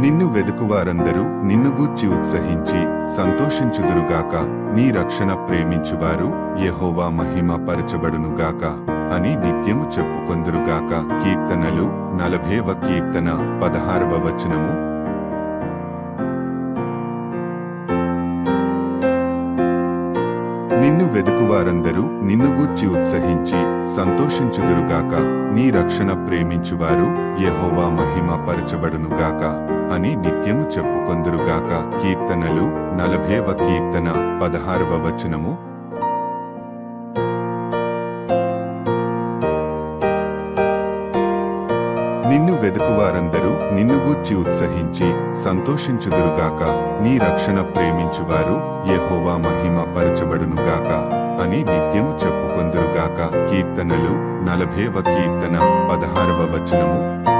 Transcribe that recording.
నిన్ను వెదుకువారందరూ నిన్ను గూర్చి ఉత్సహించి సంతోషించుదురుగాక. నీ రక్షణ ప్రేమించువారు యెహోవా మహిమ పరచబడునుగాక అని నిత్యము చెప్పుకొందురుగాక. కీర్తనలు నలభైవ కీర్తన పదహారవ వచనము. నిన్ను వెదుకువారందరూ నిన్ను గూర్చి ఉత్సహించి సంతోషించుదురుగాక. నీ రక్షణ ప్రేమించువారు యహోవా మహిమ పరచబడునుగాక. అని నిత్యము చెప్పుకొందురుగాక. కీర్తనలు నలభైవ కీర్తన పదహారవ వచనము. నిన్ను వెదుకువారందరూ నిన్ను గూర్చి ఉత్సహించి సంతోషించుదురుగాక. నీ రక్షణ ప్రేమించువారు యహోవా మహిమ పరచబడునుగాక అని నిత్యము చెప్పుకొందురుగాక. కీర్తనలు నలభైవ కీర్తన పదహారవ వచనము.